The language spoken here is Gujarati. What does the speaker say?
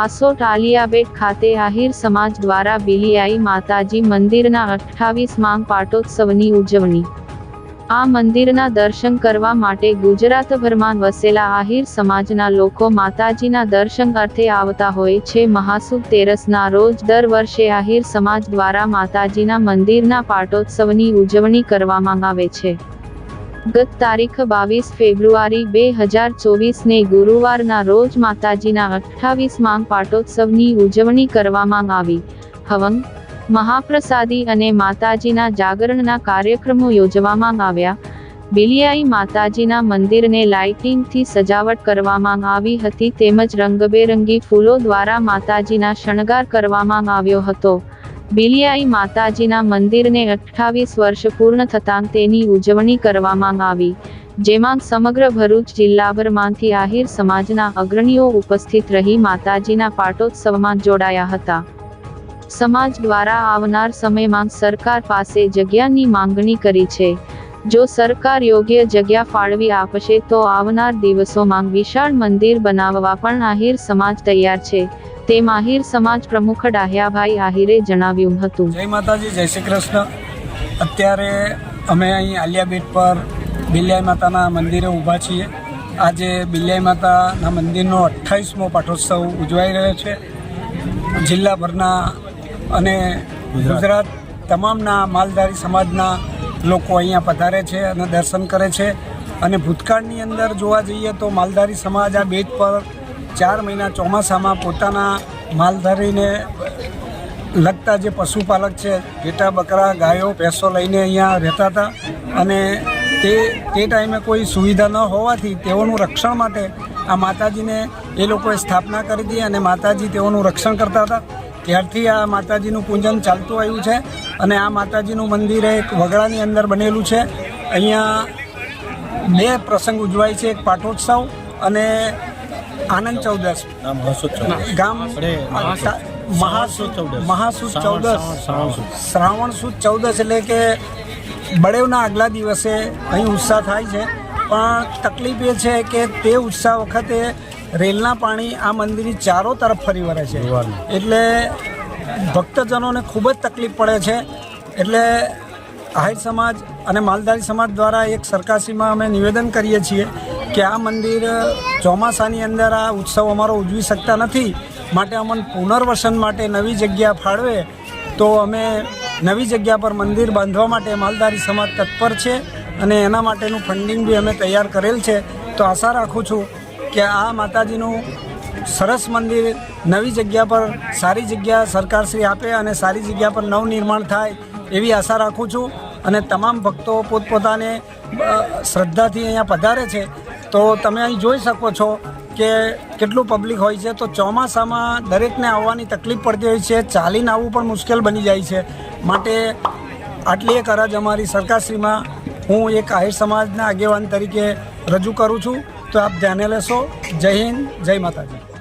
હાસોટ આલિયાબેટ ખાતે આહિર સમાજ દ્વારા બિલિયાઈ માતાજી મંદિરના અઠ્ઠાવીસ માંગ પાટોત્સવની ઉજવણી. આ મંદિરના દર્શન કરવા માટે ગુજરાતભરમાં વસેલા આહિર સમાજના લોકો માતાજીના દર્શન અર્થે આવતા હોય છે. મહાસુદ તેરસના રોજ દર વર્ષે આહિર સમાજ દ્વારા માતાજીના મંદિરના પાટોત્સવની ઉજવણી કરવામાં આવે છે. ગત તારીખ બાવીસ ફેબ્રુઆરી બે હજાર ચોવીસને ગુરુવારના રોજ માતાજીના અઠ્ઠાવીસ માંગ પાટોત્સવની ઉજવણી કરવામાં આવી. હવન, મહાપ્રસાદી અને માતાજીના જાગરણના કાર્યક્રમો યોજવામાં આવ્યા. બિલિયાઈ માતાજીના મંદિરને લાઇટિંગથી સજાવટ કરવામાં આવી હતી તેમજ રંગબેરંગી ફૂલો દ્વારા માતાજીના શણગાર કરવામાં આવ્યો હતો. બિલિયાઈ માતાજીના મંદિરને અઠ્ઠાવીસ વર્ષ પૂર્ણ થતાં તેની ઉજવણી કરવામાં આવી, જેમાં સમગ્ર ભરૂચ જિલ્લાભરમાંથી આહિર સમાજના અગ્રણીઓ ઉપસ્થિત રહી માતાજીના પાટોત્સવમાં જોડાયા હતા. સમાજ દ્વારા આવનાર સમયમાં સરકાર પાસે જગ્યાની માંગણી કરી છે. જો સરકાર યોગ્ય જગ્યા ફાળવી આપશે તો આવનાર દિવસોમાં વિશાળ મંદિર બનાવવા પણ આહિર સમાજ તૈયાર છે. તેમ માહિર સમાજ પ્રમુખ ડાહ્યાભાઈ આહિરે જણાવ્યું હતું. જય માતાજી, જય શ્રી કૃષ્ણ. અત્યારે અમે અહીં આલિયા બેટ પર બિલ્યાઈ માતાના મંદિરે ઊભા છીએ. આજે બિલ્યાઈ માતાના મંદિરનો અઠ્ઠાવીસમો પાઠોત્સવ ઉજવાઈ રહ્યો છે. જિલ્લાભરના અને ગુજરાત તમામના માલધારી સમાજના લોકો અહીંયા પધારે છે અને દર્શન કરે છે. અને ભૂતકાળની અંદર જોવા જઈએ તો માલધારી સમાજ આ બેટ પર ચાર મહિના ચોમાસામાં પોતાના માલધારીને લગતા જે પશુપાલક છે, ઘેટા, બકરા, ગાયો, ભેંસો લઈને અહીંયા રહેતા હતા અને તે તે ટાઈમે કોઈ સુવિધા ન હોવાથી તેઓનું રક્ષણ માટે આ માતાજીને એ લોકોએ સ્થાપના કરી હતી અને માતાજી તેઓનું રક્ષણ કરતા હતા. ત્યારથી આ માતાજીનું પૂજન ચાલતું આવ્યું છે અને આ માતાજીનું મંદિર એક વગડાની અંદર બનેલું છે. અહીંયા બે પ્રસંગ ઉજવાય છે, એક પાટોત્સવ અને આનંદ ચૌદસ. ગામ મહાસુદ. મહાસુદ ચૌદસ. શ્રાવણ સુદ ચૌદસ એટલે કે બળેવના આગલા દિવસે અહીં ઉત્સાહ થાય છે. પણ તકલીફ એ છે કે તે ઉત્સાહ વખતે રેલના પાણી આ મંદિરની ચારો તરફ ફરી વળે છે. એટલે ભક્તજનોને ખૂબ જ તકલીફ પડે છે. એટલે આહિર સમાજ અને માલધારી સમાજ દ્વારા એક સરકારશ્રીમાં અમે નિવેદન કરીએ છીએ કે આ મંદિર ચોમાસાની અંદર આ ઉત્સવ અમારો ઉજવી શકતા નથી, માટે અમને પુનર્વસન માટે નવી જગ્યા ફાળવે, તો અમે નવી જગ્યા પર મંદિર બાંધવા માટે માલધારી સમાજ તત્પર છે અને એના માટેનું ફંડિંગ બી અમે તૈયાર કરેલ છે. તો આશા રાખું છું કે આ માતાજીનું સરસ મંદિર નવી જગ્યા પર સારી જગ્યા સરકારશ્રી આપે અને સારી જગ્યા પર નવનિર્માણ થાય એવી આશા રાખું છું. અને તમામ ભક્તો પોતપોતાને શ્રદ્ધાથી અહીંયા પધારે છે. તો તમે અહીં જોઈ શકો છો કે કેટલું પબ્લિક હોય છે. તો ચોમાસામાં દરેકને આવવાની તકલીફ પડતી હોય છે. ચાલીને આવવું પણ મુશ્કેલ બની જાય છે. માટે આટલી એક અરજ અમારી સરકારશ્રીમાં હું એક આહિર સમાજના આગેવાન તરીકે રજૂ કરું છું. તો આપ ધ્યાને લેશો. જય હિન્દ. જય માતાજી.